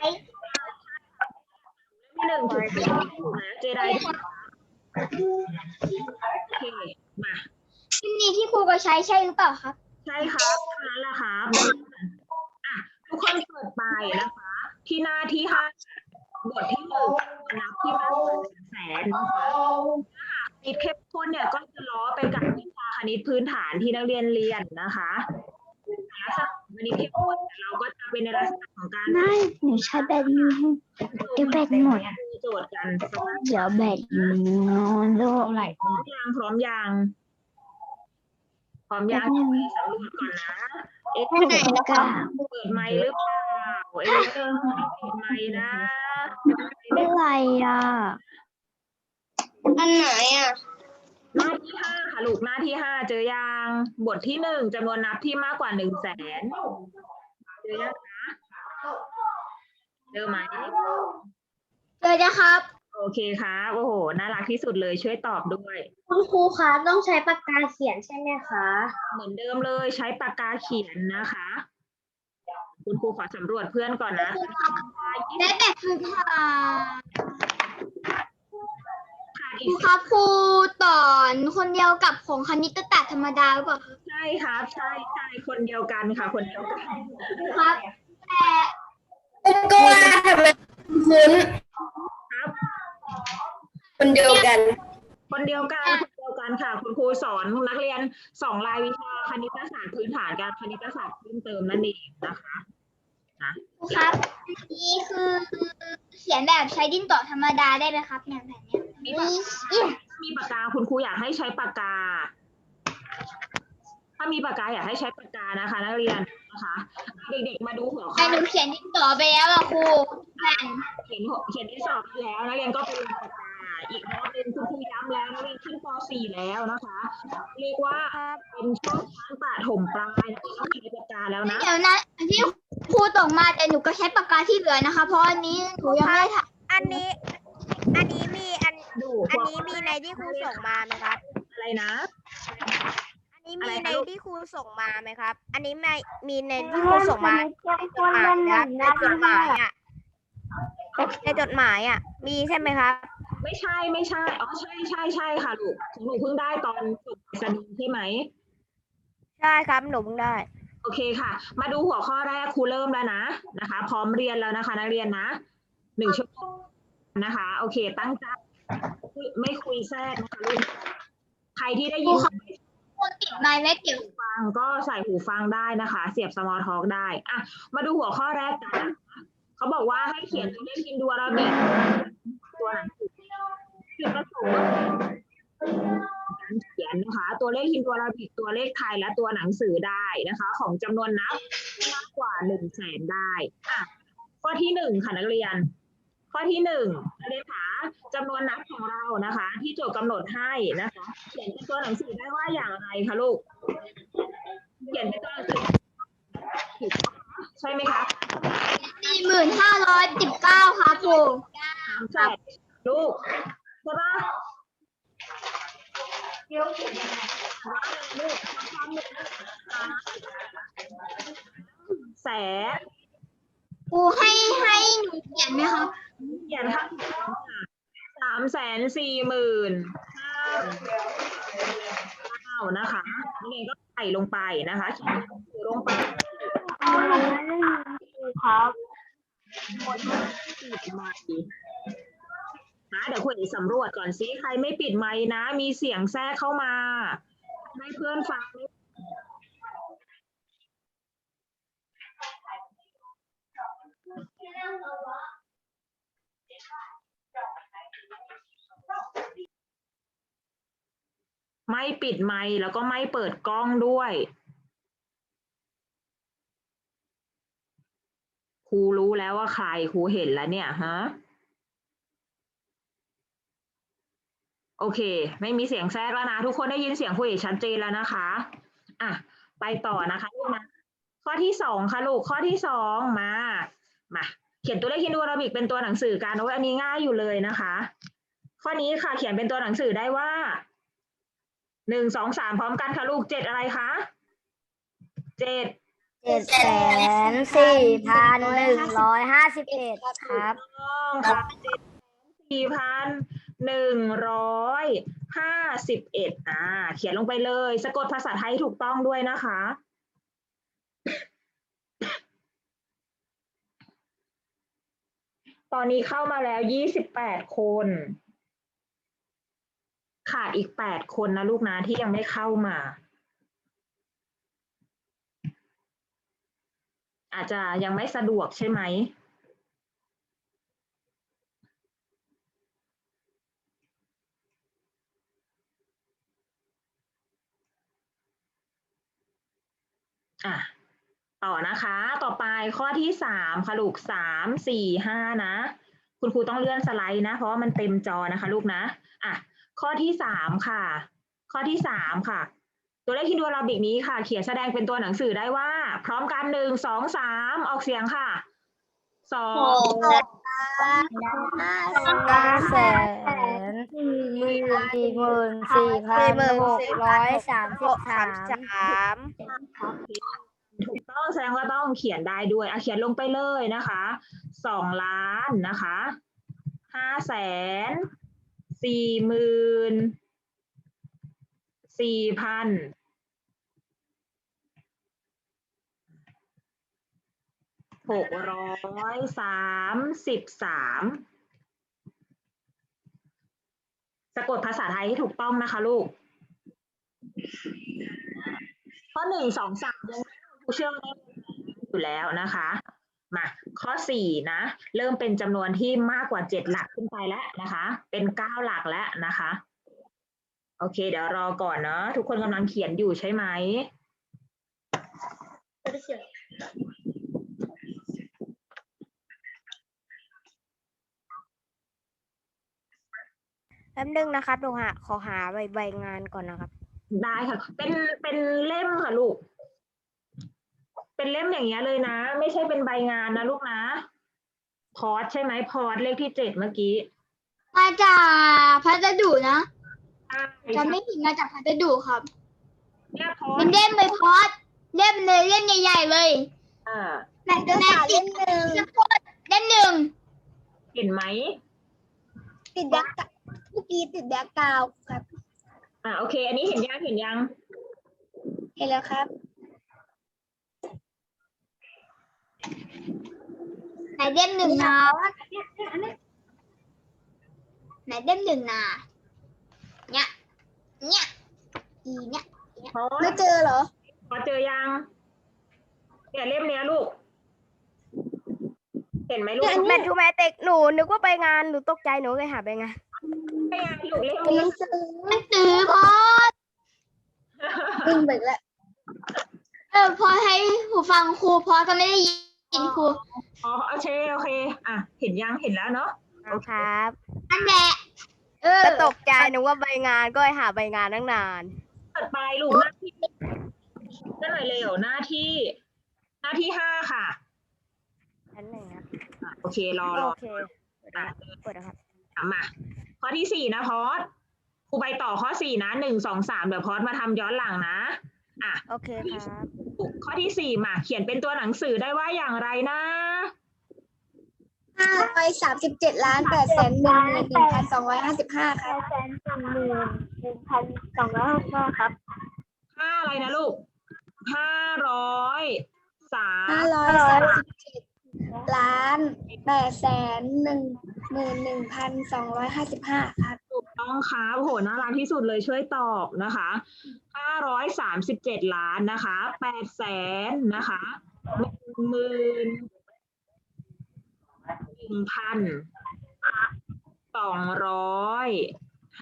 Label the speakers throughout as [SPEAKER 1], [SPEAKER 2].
[SPEAKER 1] ที่หนึ่งถูกต้องนะเจไดโอเคมา
[SPEAKER 2] ที่นี่ที่ครูก็ใช้ใช่หรือเปล่าครับ
[SPEAKER 1] ใช่ครับเท่านั้นแหละครับอะทุกคนเปิดไปนะคะ ที่หน้าที่ห้าบทที่หนึ่งนับที่มากกว่าแสนนะคะคณิตเข้มข้นเนี่ยก็จะล้อไปกับวิชาคณิตพื้นฐานที่นักเรียนเรียนนะคะ ลักษณะคณิตเข้มข้นเนี่ยเราก็จะเป็นในลักษณะของการ
[SPEAKER 3] ไม่หนูใช้แบตอยู่เดี๋ยวแบตหมด
[SPEAKER 1] มีโจทย์กันพ
[SPEAKER 3] เดี๋ยวแบตนอนโลก
[SPEAKER 4] เท่าไหร่
[SPEAKER 1] ร้อมยังพร้อมยังพร้อมยังสำรวจก่อนนะเอ๊ะ
[SPEAKER 3] ไหนแล้วก็
[SPEAKER 1] เปิดไมค์หรือเปล่าเอ๊ะเปิดไมค์นะ
[SPEAKER 3] อะไรอะ
[SPEAKER 2] อันไหนอะ
[SPEAKER 1] หน้าที่ห้าค่ะลูกหน้าที่ห้าเจอยังบทที่หนึ่งจำนวนนับที่มากกว่าหนึ่งแสนเจอยังคะเจอไหม
[SPEAKER 2] เจอจะครับ
[SPEAKER 1] โอเคครับโอ้โหน่ารักที่สุดเลยช่วยตอบด้วย
[SPEAKER 2] คุณครูคะต้องใช้ปากกาเขียนใช่ไหมคะ
[SPEAKER 1] เหมือนเดิมเลยใช้ปากกาเขียนนะคะ คุณครูขอสำรวจเพื่อนก่อนนะ
[SPEAKER 2] ได้แต่คือค่ะ
[SPEAKER 1] ขาด
[SPEAKER 2] ค
[SPEAKER 1] อี
[SPEAKER 2] รู
[SPEAKER 1] ก
[SPEAKER 2] ครับครูตอนคนเดียวกับของคณิตศาสตร์ธรรมดาหรือเปล่าครับ
[SPEAKER 1] ใช่ครับ ใช่ใช่คนเดียวกันค่ะ คนเดียวกัน
[SPEAKER 2] ครับ แต่
[SPEAKER 5] ก็ว่าทำไมคุ้น
[SPEAKER 1] ครับ
[SPEAKER 5] คนเดียวกัน
[SPEAKER 1] คนเดียวกันคนเดียวกันค่ะ คุณครูสอนนักเรียนสองรายวิชาคณิตศาสตร์พื้นฐานการคณิตศาสตร์เพิ่มเติมนั่นเองนะคะนะ
[SPEAKER 2] ครูครับอันนี้คือเขียนแบบใช้ดินต่อธรรมดาได้ไหมครับเนี่ยแบบเนี้ย
[SPEAKER 1] มีปากกามีปากกาคุณครูอยากให้ใช้ปากกา ถ้ามีปากกาอยากให้ใช้ปากกานะคะ นักเรียนนะคะ เด็กๆมาดูหัวข้
[SPEAKER 2] แต่
[SPEAKER 1] อ
[SPEAKER 2] หนูเขียนดินต่อไปแล้วอะครูนั่น
[SPEAKER 1] เขียนหัวเขียนที่สอบไปแล้วนักเรียนก็ไปลงปากกาอีกรอบหนึงคุณครูย้ำแล้วนักเรียนขึ้นป .4 แล้วนะคะ เรียกว่าเป็นช่วงชั้นปฐมปลายนะคะต้องใช้ปากกาแล้วนะ
[SPEAKER 2] เดี๋ยวนะที่ครูตกมาแต่หนูก็ใช้ปากกาที่เหลือนะคะ เพราะอันนี้หนูยังไม่ได้ท
[SPEAKER 6] อันนี้ อันนี้มีอัน
[SPEAKER 1] ดู
[SPEAKER 6] อันนี้มีในที่ครูส่งมาไหมครับ
[SPEAKER 1] อะไรนะ
[SPEAKER 6] อันนี้
[SPEAKER 1] อะไร
[SPEAKER 6] มี
[SPEAKER 1] คะ
[SPEAKER 6] ใน
[SPEAKER 1] ลูก
[SPEAKER 6] ที่ครูส่งมาไหมครับ อันนี้ไม่มีในที่ครูส่งมาในจดหมายนะครับในจดหมายอะในจดหมายอะ มีใช่ไหมครับ
[SPEAKER 1] ไม่ใช่ไม่ใช่อ๋อใช่ใช่ใช่ค่ะลูกของหนูเพิ่งได้ตอนฝึกไปรษณีย์ใช่ไหม
[SPEAKER 6] ใช่ครับหนูเพิ่งได้
[SPEAKER 1] โอเคค่ะ มาดูหัวข้อแรกครูเริ่มแล้วนะนะคะ พร้อมเรียนแล้วนะคะ นักเรียนนะหนึ่งชั่วโมง นะคะ โอเค ตั้งใจไม่คุยแทรกนะคะลูกใครที่ได้ยินำ
[SPEAKER 2] คนติดไม้ไม่เกี่ยว
[SPEAKER 1] หูฟังก็ใส่หูฟังได้นะคะ เสียบสมอลท็อกได้อะมาดูหัวข้อแรกกันนะคะเขาบอกว่าให้เขียนตัวเลขฮินดูอาราบิกตัวหนังสือจุดประสงค์การเขียนนะคะ ตัวเลขฮินดูอาราบิกตัวเลขไทยและตัวหนังสือได้นะคะ ของจำนวนนับมากกว่าหนึ่งแสนได้อะข้อที่หนึ่งค่ะนักเรียน ข้อที่หนึ่งนักเรียนคะจำนวนนับของเรานะคะ ที่โจทย์กำหนดให้นะคะ เขียนเป็นตัวหนังสือได้ว่าอย่างไรคะลูก เขียนเป็นตัวหนังสือถูกต้องไหมใช่ไหมคะ
[SPEAKER 2] สี่หมื่นห้าร้อยสิบเก้าครับครู
[SPEAKER 1] ใช่ลูกใช่ปะว่าเลยลูกทำเลยแสน
[SPEAKER 2] ครูให้ให้หนูเขียนไหมครับ
[SPEAKER 1] เขียนค่ะสามแสนสี่หมื่นห้านะคะนี่เองก็ใส่ลงไปนะคะเขียนหนังสือลงไป
[SPEAKER 3] ครับ
[SPEAKER 1] ปิดไมค์นะเดี๋ยวคุณสำรวจก่อนซิใครไม่ปิดไมค์นะ มีเสียงแทรกเข้ามา ให้เพื่อนฟัง ไม่ปิดไมค์แล้วก็ไม่เปิดกล้องด้วย ครูรู้แล้วว่าใครครูเห็นแล้วเนี่ยฮะโอเค ไม่มีเสียงแทรกแล้วนะ ทุกคนได้ยินเสียงครูเอกชัดเจนแล้วนะคะอะไปต่อนะคะลูกนะข้อที่สองค่ะลูกข้อที่สองมามาเขียนตัวเลขฮินดูอาราบิกเป็นตัวหนังสือกันโอ้ยอันนี้ง่ายอยู่เลยนะคะ ข้อนี้ค่ะเขียนเป็นตัวหนังสือได้ว่า หนึ่งสองสามพร้อมกันค่ะลูกเจ็ดอะไรคะเจ็ด
[SPEAKER 3] เจ็ดแสนสี่พันหนึ่งร้อยห้าสิบเอ็ดครับ
[SPEAKER 1] ต้องค่ะเจ็ดสี่พันหนึ่งร้อยห้าสิบเอ็ดอ่า เขียนลงไปเลย สะกดภาษาไทยถูกต้องด้วยนะคะ ตอนนี้เข้ามาแล้วยี่สิบแปดคน ขาดอีกแปดคนนะลูกนะที่ยังไม่เข้ามา อาจจะยังไม่สะดวกใช่ไหมอะต่อนะคะ ต่อไปข้อที่สามค่ะลูกสามสี่ห้านะ คุณครูต้องเลื่อนสไลด์นะ เพราะว่ามันเต็มจอนะคะ ลูกนะ อะ ข้อที่สามค่ะ ข้อที่สามค่ะ ตัวเลขฮินดูอาราบิกนี้ค่ะ เขียนแสดงเป็นตัวหนังสือได้ว่า พร้อมกันหนึ่งสองสามออกเสียงค่ะสอง
[SPEAKER 3] เก้าแสนสี่หมื่นสี่หมื่นสี่พันหกร้อยสามสิบสาม
[SPEAKER 6] สาม
[SPEAKER 1] ถูกต้องแสดงว่าต้องเขียนได้ด้วยอะเขียนลงไปเลยนะคะสองล้านนะคะห้าแสน สี่หมื่นสี่พันหกร้อยสามสิบสามสะกดภาษาไทยให้ถูกต้องนะคะลูก ข้อหนึ่งสองสามยังไม่เชื่อว่าอยู่แล้วนะคะ มาข้อสี่นะเริ่มเป็นจำนวนที่มากกว่าเจ็ดหลักขึ้นไปแล้วนะคะ เป็นเก้าหลักแล้วนะคะ โอเค เดี๋ยวรอก่อนเนาะทุกคนกำลังเขียนอยู่ใช่ไหม
[SPEAKER 6] แป๊บนึงนะครับลงหาขอหาใบใบงานก่อนนะครับ
[SPEAKER 1] ได้ค่ะ เป็นเป็นเล่มค่ะลูก เป็นเล่มอย่างเงี้ยเลยนะ ไม่ใช่เป็นใบงานนะลูกนะ พอร์ตใช่ไหมพอร์ตเลขที่เจ็ดเมื่อกี้
[SPEAKER 2] มาจากพัสดุนะ
[SPEAKER 1] ใช่
[SPEAKER 2] จำไม่ผิดมาจากพัสดุครับ
[SPEAKER 1] เนี่ยพอร์
[SPEAKER 2] เป็
[SPEAKER 1] ต
[SPEAKER 2] นเล่มเลยพอดเล่มเลยเล่มใหญ่ๆเลย
[SPEAKER 1] อ่า
[SPEAKER 2] แม่ติดเล่มหนึ่งเล่มหนึ่ง
[SPEAKER 1] เห็นไหม
[SPEAKER 2] ติดแบ็คเมื่อกี้ติดแบ็คกราวด์ครับ
[SPEAKER 1] อ่าโอเค อันนี้เห็นยังเห็นยัง
[SPEAKER 2] เห็นแล้วครับ ไหนเล่มหนึ่งนะไหนเล่มหนึ่งนะเนี่ยเนี่ยอีเนี่ย
[SPEAKER 1] พอ
[SPEAKER 2] ไม่เจอเหรอ
[SPEAKER 1] พอเจอยังเนี่ยเล่มเนี้ยลูก เห็นไหมลูก
[SPEAKER 6] แมททูแมติกหนูนึกว่าไปงานหนูตกใจหนูเลยหาไปงาน
[SPEAKER 1] ไม่ไงลูกเล่ม
[SPEAKER 2] เป็นห
[SPEAKER 1] นี้
[SPEAKER 2] นังสือหนังสือพอดวิ่งไปแล้วเออพอให้หูฟังครูพอก็ไม่ได้ยิน ครู
[SPEAKER 1] อ๋อโอเคโอเค อะ เห็นยังเห็นแล้วเนาะ
[SPEAKER 6] นะครับ
[SPEAKER 2] นั่นแหละเออ
[SPEAKER 6] ก็ตกใจนึกว่าใบงานก็เลยหาใบงานตั้งนาน
[SPEAKER 1] ถัดไปลูกหน้าที่นั่นหน่อยเร็วหน้าที่ หน้าที่ห้าค่ะ
[SPEAKER 6] อันหนึ่งครับ
[SPEAKER 1] อะโอเครอรอ
[SPEAKER 6] โอเคเปิดนะครับเปิดนะครับ
[SPEAKER 1] อะมาข้อที่สี่นะพอดครูไปต่อข้อสี่นะหนึ่งสองสามเดี๋ยวพอดมาทำย้อนหลังนะ อะ
[SPEAKER 6] โอเคครับ
[SPEAKER 1] ข้อที่สี่มาเขียนเป็นตัวหนังสือได้ว่าอย่างไรนะ
[SPEAKER 2] ห้าร้อยสามสิบเจ็ดล้านแปดแสนหนึ่งหมื่นหนึ่งพันสองร้อยห้าสิบห้าครับ
[SPEAKER 3] แสนหนึ่งหมื่นหนึ่งพันสองร้อยห้าครับ
[SPEAKER 1] ห้าอะไรนะลูกห้าร้อยสาม
[SPEAKER 2] ห้าร้อยสามสิบเจ็ดล้านแปดแสนหนึ่งหมื่นหนึ่งพันสองร้อยห้าสิบห้าครับ
[SPEAKER 1] ถูกต้องครับโหน่ารักที่สุดเลยช่วยตอบนะคะห้าร้อยสามสิบเจ็ดล้านนะคะแปดแสนนะคะหนึ่งหมื่นหนึ่งพันสองร้อย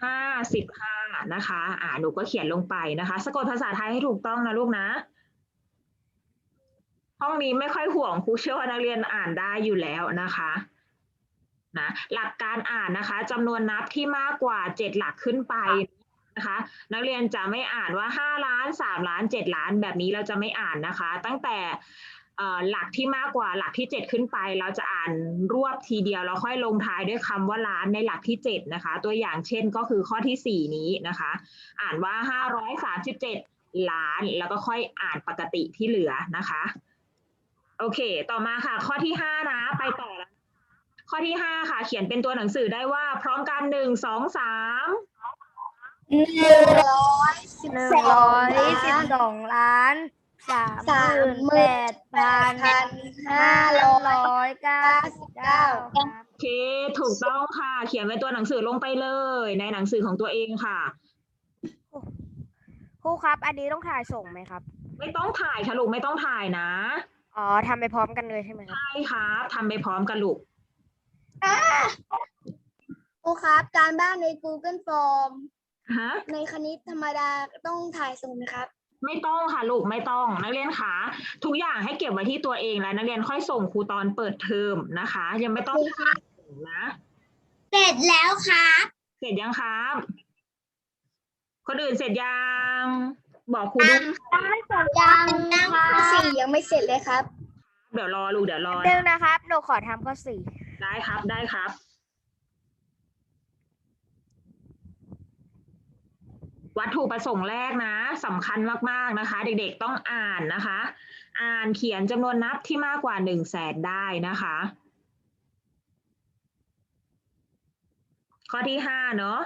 [SPEAKER 1] ห้าสิบห้านะคะ อ่าหนูก็เขียนลงไปนะคะ สะกดภาษาไทยให้ถูกต้องนะลูกนะ ห้องนี้ไม่ค่อยห่วงครูเชื่อว่านักเรียนอ่านได้อยู่แล้วนะคะ นะหลักการอ่านนะคะจำนวนนับที่มากกว่าเจ็ดหลักขึ้นไปนะคะนักเรียนจะไม่อ่านว่าห้าล้านสามล้านเจ็ดล้าน แบบนี้เราจะไม่อ่านนะคะ ตั้งแต่หลักที่มากกว่าหลักที่เจ็ดขึ้นไป เราจะอ่านรวบทีเดียว แล้วค่อยลงท้ายด้วยคำว่าล้านในหลักที่เจ็ดนะคะ ตัวอย่างเช่นก็คือข้อที่สี่นี้นะคะ อ่านว่าห้าร้อยสามสิบเจ็ดล้านแล้วก็ค่อยอ่านปกติที่เหลือนะคะ โอเค ต่อมาค่ะข้อที่ห้านะ ไปต่อแล้ว ข้อที่ห้าค่ะ เขียนเป็นตัวหนังสือได้ว่า พร้อมกันหนึ่งสองสาม
[SPEAKER 5] หนึ่งร้อยสิบ
[SPEAKER 3] หนึ่ง
[SPEAKER 5] สอ
[SPEAKER 3] ร้
[SPEAKER 5] ง
[SPEAKER 3] อยสิบสองล้านสามหมื่นแปดพัน
[SPEAKER 5] พันห้า
[SPEAKER 3] ห้า
[SPEAKER 5] ร้อย
[SPEAKER 3] ร้อยเก้าสิบเก้าครับ
[SPEAKER 1] โอเค ถูกต้องค่ะ เขียนเป็นตัวหนังสือลงไปเลย ในหนังสือของตัวเองค่ะ
[SPEAKER 6] ครูครับ อันนี้ต้องถ่ายส่งไหมครับ
[SPEAKER 1] ไม่ต้องถ่ายค่ะลูกไม่ต้องถ่ายนะ
[SPEAKER 6] อ๋อทำไปพร้อมกันเลยใช่ไหมครับ
[SPEAKER 1] ใช่ครับทำไปพร้อมกันลูก
[SPEAKER 2] ครูครับ การบ้านใน Google Form
[SPEAKER 1] ฮะ
[SPEAKER 2] ในคณิตธรรมดาต้องถ่ายส่งนะครับ
[SPEAKER 1] ไม่ต้องค่ะลูกไม่ต้องนักเรียนคะทุกอย่างให้เก็บไว้ที่ตัวเองแล้วนักเรียนค่อยส่งครูตอนเปิดเทอมนะคะ ยังไม่ต้องถ่ายนะ
[SPEAKER 2] เสร็จแล้วครับ
[SPEAKER 1] เสร็จยังครับ คนอื่นเสร็จยังบอกครูด้วย
[SPEAKER 2] ยังสี่ยังไม่เสร็จเลยครับ
[SPEAKER 1] เดี๋ยวรอลูกเดี๋ยวรอ
[SPEAKER 6] หนึ่งนะครับ หนูขอทำข้อสี่
[SPEAKER 1] ได้ครับได้ครับ วัตถุประสงค์แรกนะสำคัญมากๆนะคะ เด็กๆต้องอ่านนะคะ อ่านเขียนจำนวนนับที่มากกว่าหนึ่งแสนได้นะคะ ข้อที่ห้าเนาะ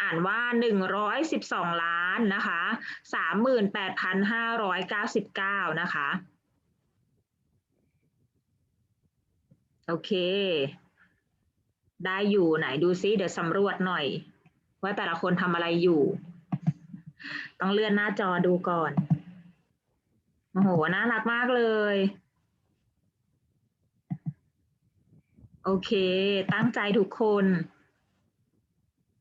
[SPEAKER 1] อ่านว่าหนึ่งร้อยสิบสองล้านนะคะสามหมื่นแปดพันห้าร้อยเก้าสิบเก้านะคะ โอเค ได้อยู่ไหนดูซิเดี๋ยวสำรวจหน่อย ว่าแต่ละคนทำอะไรอยู่ ต้องเลื่อนหน้าจอดูก่อนโอ้โหน่ารักมากเลย โอเค ตั้งใจทุกคน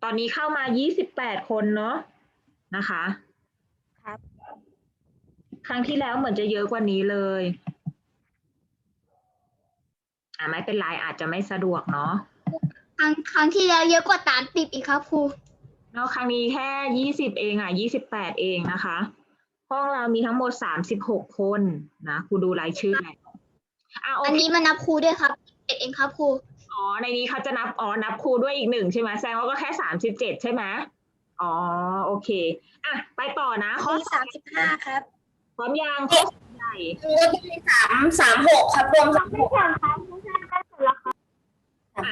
[SPEAKER 1] ตอนนี้เข้ามา 28 คนเนาะนะคะ
[SPEAKER 6] ครับ
[SPEAKER 1] ครั้งที่แล้วเหมือนจะเยอะกว่านี้เลย อ่าไม่เป็นไรอาจจะไม่สะดวกเนาะ
[SPEAKER 2] ครั้งครั้งที่แล้วเยอะกว่าตามติดอีกครับครู
[SPEAKER 1] เนาะครั้งนี้แค่ยี่สิบเองอะยี่สิบแปดเองนะคะ ห้องเรามีทั้งหมดสามสิบหกคนนะครูดูรายชื่อแล้วอะโอ
[SPEAKER 2] อัน
[SPEAKER 1] เค
[SPEAKER 2] นี้มานับครูด้วยครับเจ็ดเองครับครู
[SPEAKER 1] อ๋อในนี้เขาจะนับอ๋อนับครูด้วยอีกหนึ่งใช่ไหมแสดงว่าก็แค่สามสิบเจ็ดใช่ไหมอ๋อโอเคอะไปต่อนะข้อ
[SPEAKER 2] มีสามสิบห้าครับ
[SPEAKER 1] พร้อมยังข้อใหญ่
[SPEAKER 5] ก็จะมีสามสามหกครับรวมสามหกสาม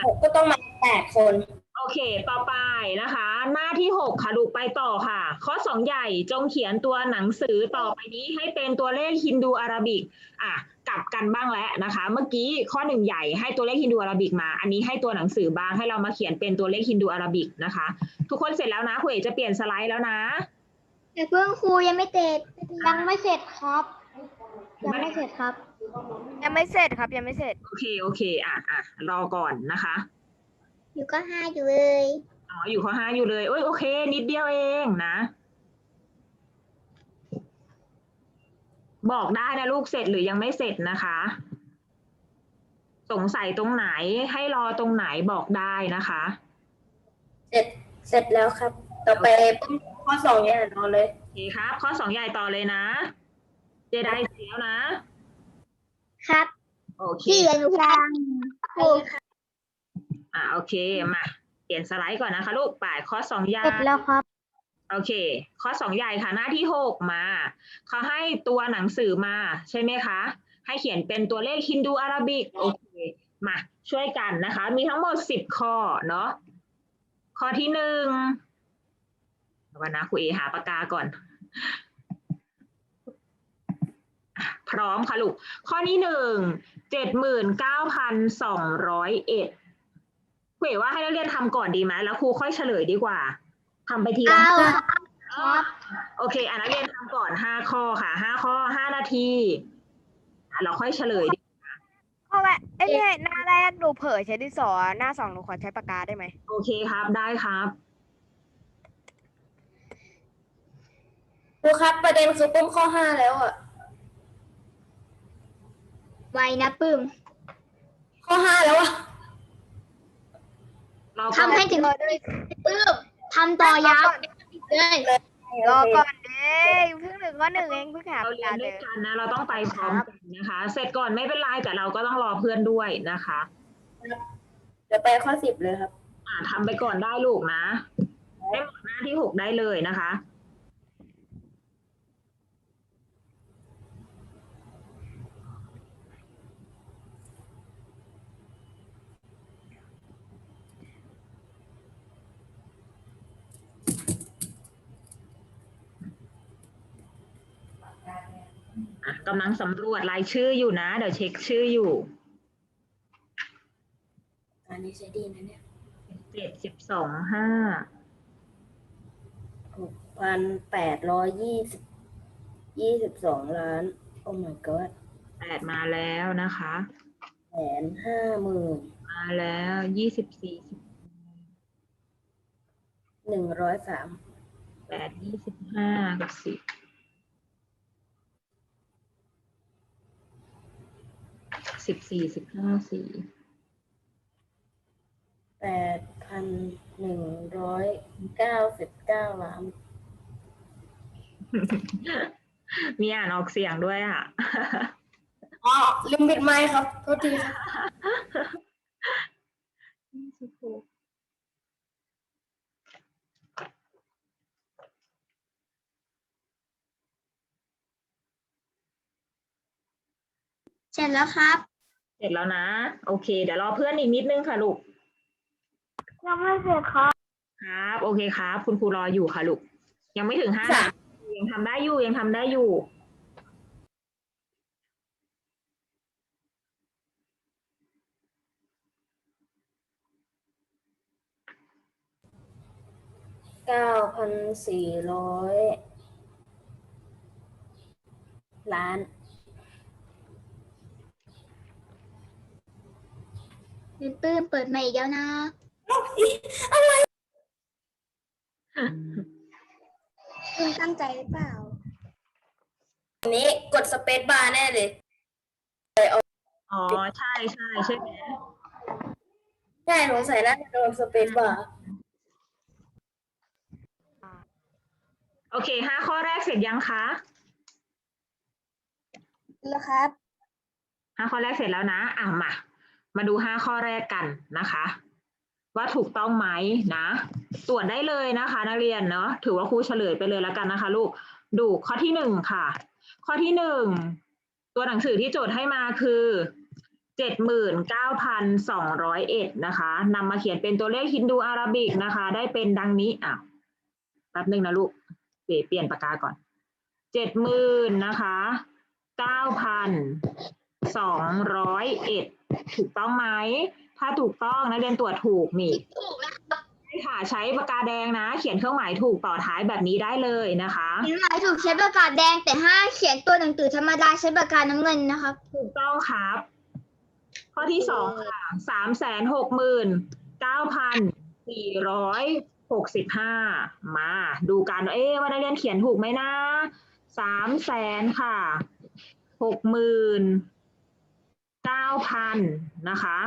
[SPEAKER 5] หกก็ต้องมาแปดคน
[SPEAKER 1] โอเค ต่อไปนะคะ หน้าที่หกค่ะ ดูไปต่อค่ะ ข้อสองใหญ่จงเขียนตัวหนังสือต่อไปนี้ให้เป็นตัวเลขฮินดูอาราบิก อะ กลับกันบ้างแล้วนะคะ เมื่อกี้ข้อหนึ่งใหญ่ให้ตัวเลขฮินดูอาราบิกมา อันนี้ให้ตัวหนังสือบ้างให้เรามาเขียนเป็นตัวเลขฮินดูอาราบิกนะคะ ทุกคนเสร็จแล้วนะคุณเอกจะเปลี่ยนสไลด์แล้วนะ
[SPEAKER 2] แต่เพิ่งครูยังไม่เสร็จยังไม่เสร็จครับยังไม่เสร็จครับ
[SPEAKER 6] ยังไม่เสร็จครับ ยังไม่เสร็จ
[SPEAKER 1] โอเคโอเค อะอะรอก่อนนะคะ
[SPEAKER 2] อยู่ก็ห้าอยู่เลย
[SPEAKER 1] อ๋ออยู่ข้อห้าอยู่เลยโอ้ยโอเค นิดเดียวเองนะ บอกได้นะลูกเสร็จหรือยังไม่เสร็จนะคะ สงสัยตรงไหนให้รอตรงไหนบอกได้นะคะ
[SPEAKER 5] เสร็จเสร็จแล้วครับ ต่อไปข้อสองเนี่ยรอเลย
[SPEAKER 1] โอเคครับ ข้อสองใหญ่ต่อเลยนะ เจไดเสร็จแล้วนะ
[SPEAKER 2] ครับ
[SPEAKER 1] โอเค
[SPEAKER 2] ที่อนุบาลครู
[SPEAKER 1] อ่าโอเคมาเปลี่ยนสไลด์ก่อนนะคะลูกป่ายข้อสองใหญ่
[SPEAKER 2] เสร็จแล้วครับ
[SPEAKER 1] โอเค ข้อสองใหญ่ค่ะหน้าที่หกมาเขาให้ตัวหนังสือมาใช่ไหมคะ ให้เขียนเป็นตัวเลขฮินดูอาราบิกโอเคมาช่วยกันนะคะ มีทั้งหมดสิบข้อเนาะข้อที่หนึ่งเดี๋ยวก่อนนะครูเอหาปากกาก่อนอะ พร้อมค่ะลูก ข้อที่หนึ่งเจ็ดหมื่นเก้าพันสองร้อยเอ็ดครูเอว่าให้นักเรียนทำก่อนดีไหมแล้วครูค่อยเฉลยดีกว่าทำไปทีละ
[SPEAKER 2] เอา
[SPEAKER 1] ข้อโอเคอะนักเรียนทำก่อนห้าข้อค่ะห้าข้อห้านาทีอะเราค่อยเฉลยดี
[SPEAKER 6] เพราะว่าเอ้ยเนี่ยหน้าแรกหนูเผยใช้ดินสอหน้าสองหนูขอใช้ปากกาได้ไหม
[SPEAKER 1] โอเคครับได้ครับ
[SPEAKER 5] ครูครับประเด็นคือปุ้มข้อห้าแล้วอะ
[SPEAKER 2] ไวนะปื้ม
[SPEAKER 5] ข้อห้าแล้วอะ
[SPEAKER 1] เราก็
[SPEAKER 2] ทำให้ถึงปื้มทำต่อยาวเลย
[SPEAKER 6] รอก่อนเด้เพิ่งหนึ่งก็หนึ่งเองเพิ่งหา
[SPEAKER 1] เรา
[SPEAKER 6] ปาก
[SPEAKER 1] เรีย
[SPEAKER 6] กาน
[SPEAKER 1] ด้
[SPEAKER 6] เล
[SPEAKER 1] วย
[SPEAKER 6] ย
[SPEAKER 1] กันนะ เราต้องไปพร้อมกันนะคะ เสร็จก่อนไม่เป็นไรแต่เราก็ต้องรอเพื่อนด้วยนะคะ
[SPEAKER 5] เดี๋ยวไปข้อสิบเลยครับ
[SPEAKER 1] อ่าทำไปก่อนได้ลูกนะให้หมดหน้าที่หกได้เลยนะคะ กำลังสำรวจรายชื่ออยู่นะ เดี๋ยวเช็คชื่ออยู่
[SPEAKER 5] อันนี้ใช้ดีนะเนี่ย
[SPEAKER 1] เจ็ดสิบสองห้า
[SPEAKER 5] หกพันแปดร้อยยี่สิบยี่สิบสองล้าน โอ้ my god
[SPEAKER 1] แปดมาแล้วนะคะ
[SPEAKER 5] แสนห้าหมื่น
[SPEAKER 1] มาแล้วยี่สิบสี่สิบ
[SPEAKER 5] หนึ่งร้อยสาม
[SPEAKER 1] แปดยี่สิบห้ากับสิบ สิบสี่สิบห้าสี่
[SPEAKER 5] แปดพันหนึ่งร้อยเก้าสิบเก้าล้าน
[SPEAKER 1] มีอ่านออกเสียงด้วยอะ
[SPEAKER 5] อ๋อลืมปิดไมค์ครับ โทษทีครับ
[SPEAKER 2] เสร็จแล้วครับ
[SPEAKER 1] เสร็จแล้วนะ โอเค เดี๋ยวรอเพื่อนอีกนิดนึงค่ะลูก
[SPEAKER 2] ยังไม่เสร็จครับ
[SPEAKER 1] ครับ โอเคครับ คุณครูรออยู่ค่ะลูก ยังไม่ถึงห้า
[SPEAKER 5] สาม
[SPEAKER 1] ยังทำได้อยู่ยังทำได้อยู่
[SPEAKER 5] เก้าพันสี่ร้อยล้าน
[SPEAKER 2] เป็นปื้มเปิดใหม่อีกแล้วนะคุณตั้งใจหรือเปล่า
[SPEAKER 5] อันนี้กดสเปซบาร์แน่เลย
[SPEAKER 1] อ๋อ ใช่ใช่ใช่ไหม
[SPEAKER 5] ใช่สงสัยน่าจะโดนสเปซบาร์
[SPEAKER 1] โอเคห้าข้อแรกเสร็จยังคะ
[SPEAKER 2] แล้วครับ
[SPEAKER 1] ห้าข้อแรกเสร็จแล้วนะ อะมา มาดูห้าข้อแรกกันนะคะ ว่าถูกต้องไหมนะ ตรวจได้เลยนะคะ นักเรียนเนาะถือว่าครูเฉลยไปเลยแล้วกันนะคะ ลูกดูข้อที่หนึ่งค่ะ ข้อที่หนึ่งตัวหนังสือที่โจทย์ให้มาคือเจ็ดหมื่นเก้าพันสองร้อยเอ็ดนะคะนำมาเขียนเป็นตัวเลขฮินดูอาราบิกนะคะ ได้เป็นดังนี้อะแป๊บหนึ่งนะลูกเปลี่ยนเปลี่ยนปากกาก่อนเจ็ดหมื่นนะคะเก้าพัน สองร้อยเอ็ดถูกต้องไหม ถ้าถูกต้องนักเรียนตรวจถูกนี่
[SPEAKER 2] ถูกนะ
[SPEAKER 1] ใช่ค่ะใช้ปากกาแดงนะ เขียนเครื่องหมายถูกต่อท้ายแบบนี้ได้เลยนะคะ
[SPEAKER 2] เขียนหมายถูกใช้ปากกาแดงแต่ถ้าเขียนตัวหนังสือธรรมดาใช้ปากกาน้ำเงินนะครับ
[SPEAKER 1] ถูกต้องครับ ข้อที่สองค่ะสามแสนหกหมื่นเก้าพันสี่ร้อยหกสิบห้ามาดูกันเอ๊ะว่านักเรียนเขียนถูกไหมนะสามแสนค่ะหกหมื่น เก้าพันนะคะ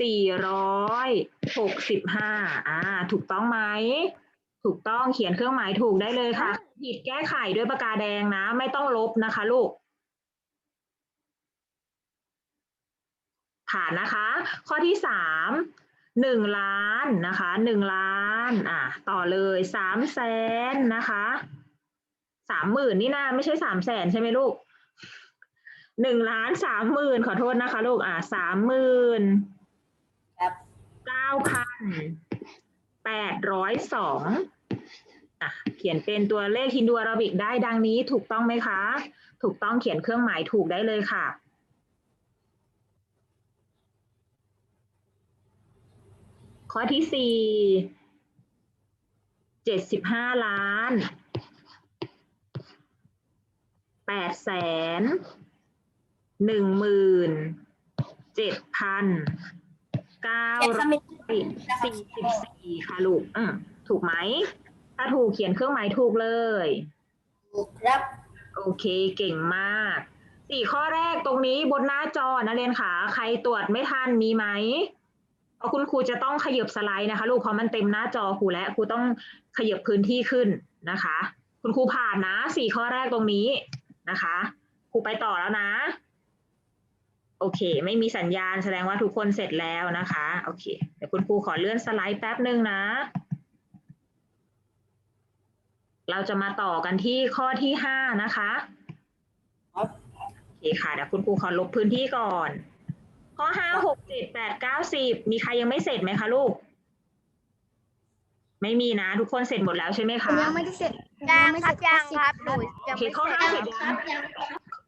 [SPEAKER 1] สี่ร้อยหกสิบห้าอ่า ถูกต้องไหม ถูกต้องเขียนเครื่องหมายถูกได้เลยค่ะ ผิดแก้ไขด้วยปากกาแดงนะ ไม่ต้องลบนะคะลูกผ่านนะคะ ข้อที่สามหนึ่งล้านนะคะหนึ่งล้าน อะ ต่อเลยสามแสนนะคะสามหมื่นนี่นะไม่ใช่สามแสนใช่ไหมลูก หนึ่งล้านสามหมื่นขอโทษนะคะลูกอะสามหมื่น
[SPEAKER 5] ครับ
[SPEAKER 1] เก้าพันแปดร้อยสองอะเขียนเป็นตัวเลขฮินดูอาราบิกได้ดังนี้ถูกต้องไหมคะ ถูกต้องเขียนเครื่องหมายถูกได้เลยค่ะข้อที่สี่เจ็ดสิบห้าล้านแปดแสน หนึ่งหมื่นเจ็ดพันเก้า
[SPEAKER 5] เขียน
[SPEAKER 1] ร้อย
[SPEAKER 5] คำนี้
[SPEAKER 1] สี่สิบสี่ค่ะลูกอืมถูกไหม ถ้าถูกเขียนเครื่องหมายถูกเลย
[SPEAKER 5] ถูกครับ
[SPEAKER 1] โอเคเก่งมากสี่ข้อแรกตรงนี้บนหน้าจอนะเรียนขาใครตรวจไม่ทันมีไหมเพราะคุณครูจะต้องขยับสไลด์นะคะลูกเพราะมันเต็มหน้าจอครูแล้วครูต้องขยับพื้นที่ขึ้นนะคะ คุณครูผ่านนะสี่ข้อแรกตรงนี้นะคะ ครูไปต่อแล้วนะ โอเค ไม่มีสัญญาณแสดงว่าทุกคนเสร็จแล้วนะคะ โอเคเดี๋ยวคุณครูขอเลื่อนสไลด์แป๊บหนึ่งนะ เราจะมาต่อกันที่ข้อที่ห้านะคะ
[SPEAKER 5] ครับ
[SPEAKER 1] โอเคค่ะเดี๋ยวคุณครูขอลบพื้นที่ก่อน ข้อห้าหกเจ็ดแปดเก้าสิบมีใครยังไม่เสร็จไหมคะลูก ไม่มีนะ ทุกคนเสร็จหมดแล้วใช่ไหมคะ
[SPEAKER 2] ยังไม่ได้เสร็จ
[SPEAKER 6] ยังครับยังครับหนู
[SPEAKER 1] โอ
[SPEAKER 6] ยัง
[SPEAKER 1] เค
[SPEAKER 6] ไม่
[SPEAKER 1] ข้อ
[SPEAKER 6] เสร็
[SPEAKER 1] ห้า
[SPEAKER 6] จ
[SPEAKER 1] เสร็จยัง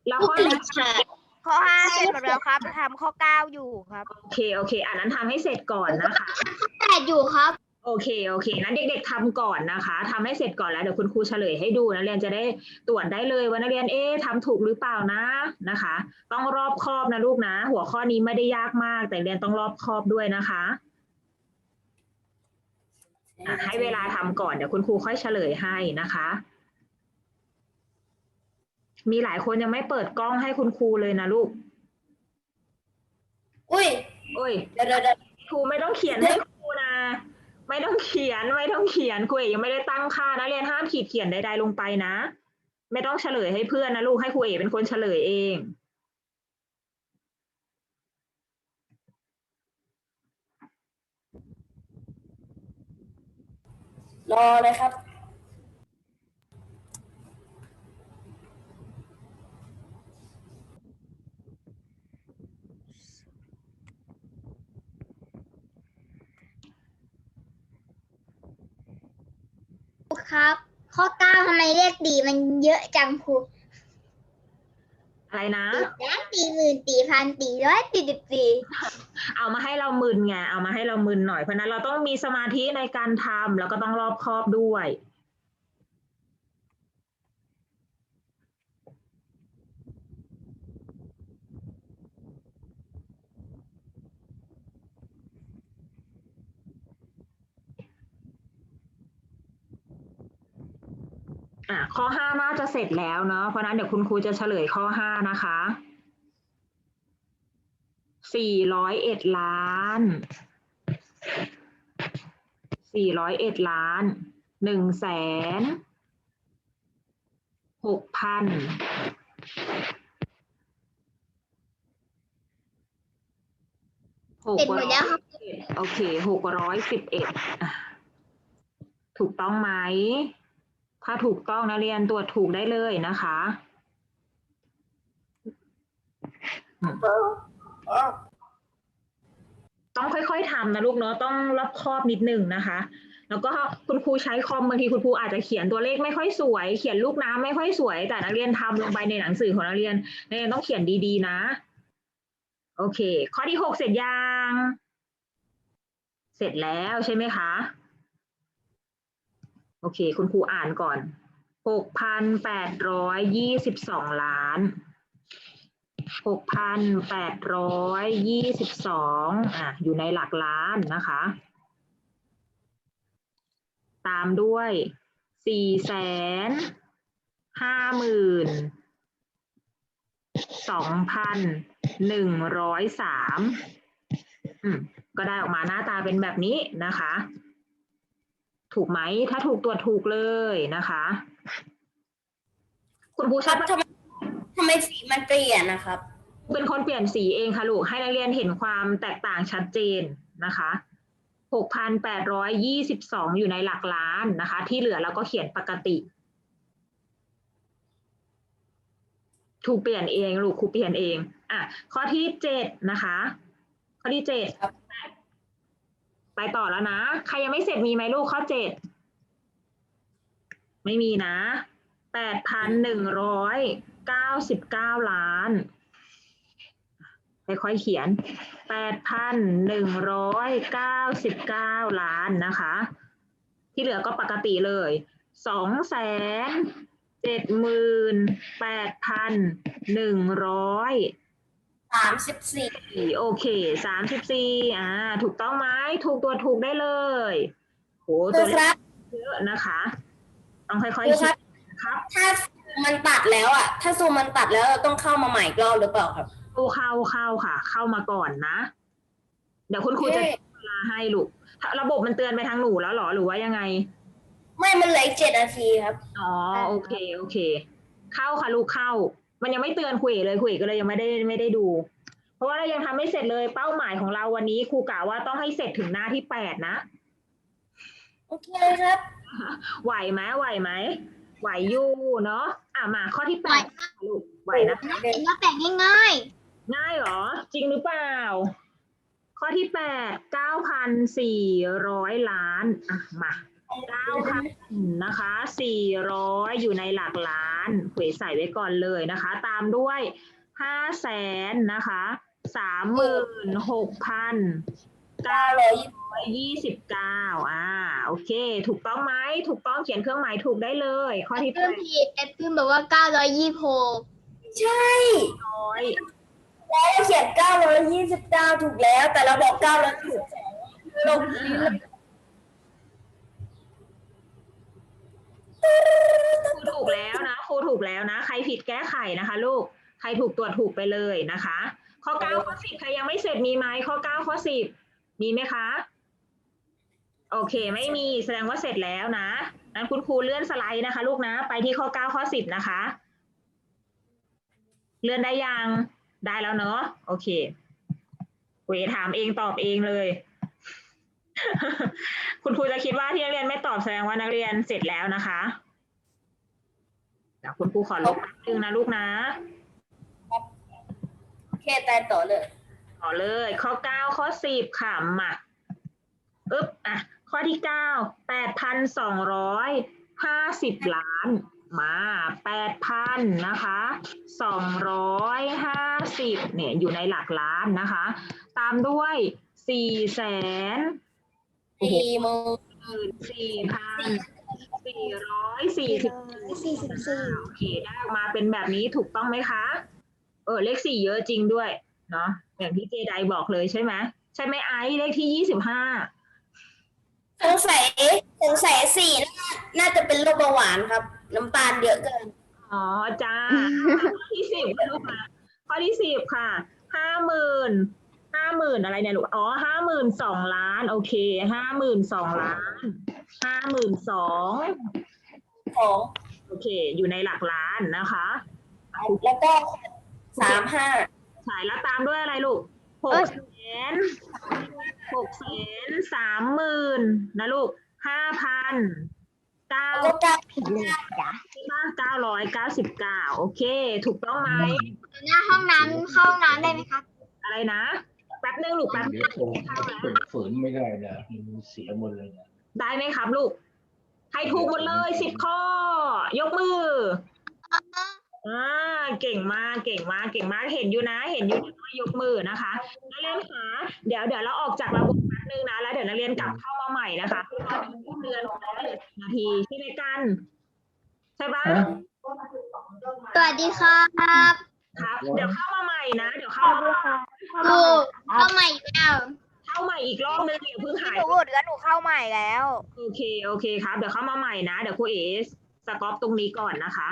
[SPEAKER 1] แล้วข้อ
[SPEAKER 2] ติดค่ะ
[SPEAKER 6] ข้อห้าเสร็จหมดแล้วครับทำข้อเก้าอยู่ครับ
[SPEAKER 1] โอเคโอเค อันนั้นทำให้เสร็จก่อนนะคะ
[SPEAKER 2] แปดอยู่ครับ
[SPEAKER 1] โอเคโอเคนั้นเด็ก ๆทำก่อนนะคะทำให้เสร็จก่อนแล้วเดี๋ยวคุณครูเฉลยให้ดูนักเรียนจะได้ตรวจได้เลยว่านักเรียนเอ๊ะทำถูกหรือเปล่านะนะคะ ต้องรอบคอบนะลูกนะ หัวข้อนี้ไม่ได้ยากมาก แต่เรียนต้องรอบคอบด้วยนะคะอะให้เวลาทำก่อนเดี๋ยวคุณครูค่อยเฉลยให้นะคะ มีหลายคนยังไม่เปิดกล้องให้คุณครูเลยนะลูก
[SPEAKER 5] อุ้ย
[SPEAKER 1] โอ้ย
[SPEAKER 5] เดี๋ยวเดี๋ยวเดี๋ยว
[SPEAKER 1] ครูไม่ต้องเขียนให้ครูนะ ไม่ต้องเขียนไม่ต้องเขียนครูเอกยังไม่ได้ตั้งค่านะเรียนห้ามขีดเขียนใดๆลงไปนะ ไม่ต้องเฉลยให้เพื่อนนะลูกให้ครูเอกเป็นคนเฉลยเอง
[SPEAKER 5] รอเลยครับ
[SPEAKER 2] ครับ ข้อเก้าทำไมเลขดีมันเยอะจังครู
[SPEAKER 1] อะไรนะ
[SPEAKER 2] ตีล้านตีหมื่นตีพันตีร้อยตีสิบสี่
[SPEAKER 1] เอามาให้เรามึนไงเอามาให้เรามึนหน่อยเพราะฉะนั้นเราต้องมีสมาธิในการทำแล้วก็ต้องรอบคอบด้วย ข้อห้าน่าจะเสร็จแล้วเนาะเพราะนั้นเดี๋ยวคุณครูจะเฉลยข้อห้านะคะสี่ร้อยเอ็ดล้านสี่ร้อยเอ็ดล้านหนึ่งแสนหกพันหก
[SPEAKER 2] เสร็จหมดแล้วครับ
[SPEAKER 1] โอเคหกร้อยสิบเอ็ดถูกต้องไหม ถ้าถูกต้องนะเรียนตรวจถูกได้เลยนะคะต้องค่อยๆทำนะลูกเนาะต้องรอบคอบนิดนึงนะคะ แล้วก็คุณครูใช้คอมบางทีคุณครูอาจจะเขียนตัวเลขไม่ค่อยสวย เขียนลูกน้ำไม่ค่อยสวย แต่นักเรียนทำลงไปในหนังสือของนักเรียนนักเรียนต้องเขียนดีๆ นะ โอเค ข้อที่หกเสร็จยังเสร็จแล้วใช่ไหมคะ โอเค คุณครูอ่านก่อนหกพันแปดร้อยยี่สิบสองล้านหกพันแปดร้อยยี่สิบสองอะอยู่ในหลักล้านนะคะ ตามด้วยสี่แสนห้าหมื่นสองพันหนึ่งร้อยสามอืมก็ได้ออกมาหน้าตาเป็นแบบนี้นะคะ ถูกไหม ถ้าถูกตัวจถูกเลยนะคะ คุณครู
[SPEAKER 5] ค
[SPEAKER 1] ช
[SPEAKER 5] รั
[SPEAKER 1] อ
[SPEAKER 5] บบทำไมทำไมสีมันเปลี่ยนนะครับ
[SPEAKER 1] เป็นคนเปลี่ยนสีเองค่ะลูก ให้นักเรียนเห็นความแตกต่างชัดเจนนะคะหกพันแปดร้อยยี่สิบสองอยู่ในหลักล้านนะคะ ที่เหลือเราก็เขียนปกติ ถูกเปลี่ยนเองลูกครูเปลี่ยนเอง อะ ข้อที่เจ็ดนะคะ ข้อที่เจ็ด
[SPEAKER 5] ครับ
[SPEAKER 1] ไปต่อแล้วนะ ใครยังไม่เสร็จมีไหมลูกข้อเจ็ดไม่มีนะแปดพันหนึ่งร้อยเก้าสิบเก้าล้านค่อยๆเขียนแปดพันหนึ่งร้อยเก้าสิบเก้าล้านนะคะ ที่เหลือก็ปกติเลยสองแสนเจ็ดหมื่นแปดพันหนึ่งร้อย
[SPEAKER 5] สามสิบสี่
[SPEAKER 1] โอเคสามสิบสี่อ่า ถูกต้องไหมถูกตัวถูกได้เลยโห
[SPEAKER 5] ค
[SPEAKER 1] ตั
[SPEAKER 5] รู
[SPEAKER 1] วเล
[SPEAKER 5] ครั
[SPEAKER 1] ข
[SPEAKER 5] บ
[SPEAKER 1] เยอะนะคะต้องค่อย
[SPEAKER 5] ครู
[SPEAKER 1] ๆ
[SPEAKER 5] ค
[SPEAKER 1] คิ
[SPEAKER 5] รั
[SPEAKER 1] ด
[SPEAKER 5] บ
[SPEAKER 1] ครับ
[SPEAKER 5] ถ้ามันตัดแล้วอะ ถ้าซูมมันตัดแล้วเราต้องเข้ามาใหม่อีกรอบหรือเปล่าครับ
[SPEAKER 1] เข้าเข้าเข้าค่ะ เข้ามาก่อนนะ เดี๋ยวคุณครูจะ
[SPEAKER 5] เอ๊ะ
[SPEAKER 1] เวลาให้ลูกถ้าระบบมันเตือนไปทางหนูแล้วเหรอหรือว่ายังไง
[SPEAKER 5] ไม่มันเหลืออีกเจ็ดนาทีครับ
[SPEAKER 1] อ๋อ โอเค โอเค เข้าค่ะลูกเข้า มันยังไม่เตือนคุยเลยคุยก็เลยยังไม่ได้ไม่ได้ดู เพราะว่าเรายังทำไม่เสร็จเลยเป้าหมายของเราวันนี้ครูกะว่าต้องให้เสร็จถึงหน้าที่แปดนะ
[SPEAKER 5] โอเคครับ
[SPEAKER 1] ไหวไหมไหวไหมไหวอยู่เนาะอะมาข้อที่แปดค่ะลูกไหวนะ
[SPEAKER 2] เห็นว่าแต่งง่าย
[SPEAKER 1] ง่ายเหรอ จริงหรือเปล่า ข้อที่แปดเก้าพันสี่ร้อยล้านอะมา
[SPEAKER 5] โอ้
[SPEAKER 1] เก้าพันนะคะสี่ร้อยอยู่ในหลักล้านเผยใส่ไว้ก่อนเลยนะคะ ตามด้วยห้าแสนนะคะสามหมื่นหกพันเก้า
[SPEAKER 5] เก้าร้อยยี่สิบ
[SPEAKER 1] ร้อยยี่สิบเก้าอ่า โอเค ถูกต้องไหม ถูกต้องเขียนเครื่องหมายถูกได้เลย ข้อที่แป
[SPEAKER 2] เพิ่ม
[SPEAKER 1] ด
[SPEAKER 2] ผิดแอปเพิ่มบอกว่าเก้าร้อยยี่สิบหก
[SPEAKER 5] ใช่
[SPEAKER 1] ร้อย
[SPEAKER 5] แล้วเขียนเก้าร้อยยี่สิบเก้าถูกแล้ว แต่เราบอกเก้าร้อยยี่สิบสองลงลิ้นเลย
[SPEAKER 1] ครูถูกแล้วนะครูถูกแล้วนะ ใครผิดแก้ไขนะคะ ลูก ใครถูกตรวจถูกไปเลยนะคะ ข้อเก้าข้อสิบใครยังไม่เสร็จมีไหมข้อเก้าข้อสิบมีไหมคะโอเค ไม่มีแสดงว่าเสร็จแล้วนะนั้นคุณครูเลื่อนสไลด์นะคะ ลูกนะ ไปที่ข้อเก้าข้อสิบนะคะ เลื่อนได้ยังได้แล้วเนอะโอเคเวถามเองตอบเองเลย คุณครูจะคิดว่าที่นักเรียนไม่ตอบแสดงว่านักเรียนเสร็จแล้วนะคะเดี๋ยวคุณครูขอลบแป๊บนึงนะลูกนะ
[SPEAKER 5] โอเคแต่ต่อเลย
[SPEAKER 1] ต่อเลย ข้อเก้าข้อสิบค่ะมาอึ๊บอะข้อที่เก้าแปดพันสองร้อยห้าสิบล้านมาแปดพันนะคะสองร้อยห้าสิบเนี่ยอยู่ในหลักล้านนะคะ ตามด้วยสี่แสน
[SPEAKER 5] สี่โมง
[SPEAKER 1] สี่พันสี่ร้อยสี่สิบ
[SPEAKER 2] สี่สิบสี่
[SPEAKER 1] โอเคได้ออกมาเป็นแบบนี้ถูกต้องไหมคะ เออเลขสี่เยอะจริงด้วย เนาะอย่างที่เจไดบอกเลยใช่ไหมใช่ไหมไอซ์เลขที่ยี่สิบห้า
[SPEAKER 5] สงสัยสงสัยสี่น่าน่าจะเป็นโรคเบาหวานครับ น้ำตาลเยอะเกิน
[SPEAKER 1] อ๋อจ้าข้อที่สิบลูกมาข้อที่สิบค่ะห้าหมื่น ห้าหมื่นอะไรเนี่ยลูก อ๋อห้าหมื่นสองล้าน โอเคห้าหมื่นสองล้านห้าหมื่นสอง
[SPEAKER 5] ของ
[SPEAKER 1] โอเค อยู่ในหลักล้านนะคะ
[SPEAKER 5] แล้วก็สามห้า
[SPEAKER 1] ฉายแล้วตามด้วยอะไรลูกหกแสนหกแสนสามหมื่นนะลูกห้าพันเก้า
[SPEAKER 5] แล้วก็เก้า
[SPEAKER 3] ผิดเลยจ้ะ
[SPEAKER 1] ที่บ้านเก้าร้อยเก้าสิบเก้าโอเค ถูกต้องไหม
[SPEAKER 2] หน้าห้องน้ำเข้าห้องน้ำได้ไหมครับ
[SPEAKER 1] อะไรนะแป๊บนึงลูกแป๊บนึ
[SPEAKER 4] เดี๋ยว
[SPEAKER 1] ง
[SPEAKER 4] คงฝึกฝืนไม่ได้นะมันเสียหมดเลยนะ
[SPEAKER 1] ได้ไหมครับลูกให้ถูกหมดเลยสิบข้อ ยกมืออ่าเก่งมากเก่งมากเก่งมากเห็นอยู่นะ เห็นอยู่นะว่ายกมือนะคะนักเรียนคะเดี๋ยวเดี๋ยวเราออกจากระบบแป๊บนึงนะแล้วเดี๋ยวนักเรียนกลับเข้ามาใหม่นะคะเดือนละเหลือสิบนาทีใช่ไหมกันใช่ปะ
[SPEAKER 4] ฮะ
[SPEAKER 2] สวัสดีครับ
[SPEAKER 1] ครับ เดี๋ยวเข้ามาใหม่นะ เดี๋ยวเข้ามา
[SPEAKER 2] ครูเข้าใหม่แล้ว
[SPEAKER 1] เข้าใหม่อีกรอบนึงอย่าเพิ่งหาย
[SPEAKER 6] หนูหลุดแล้วหนูเข้าใหม่แล้ว
[SPEAKER 1] โอเค โอเคครับ เดี๋ยวเข้ามาใหม่นะ เดี๋ยวครูเอสสต็อปตรงนี้ก่อนนะคะ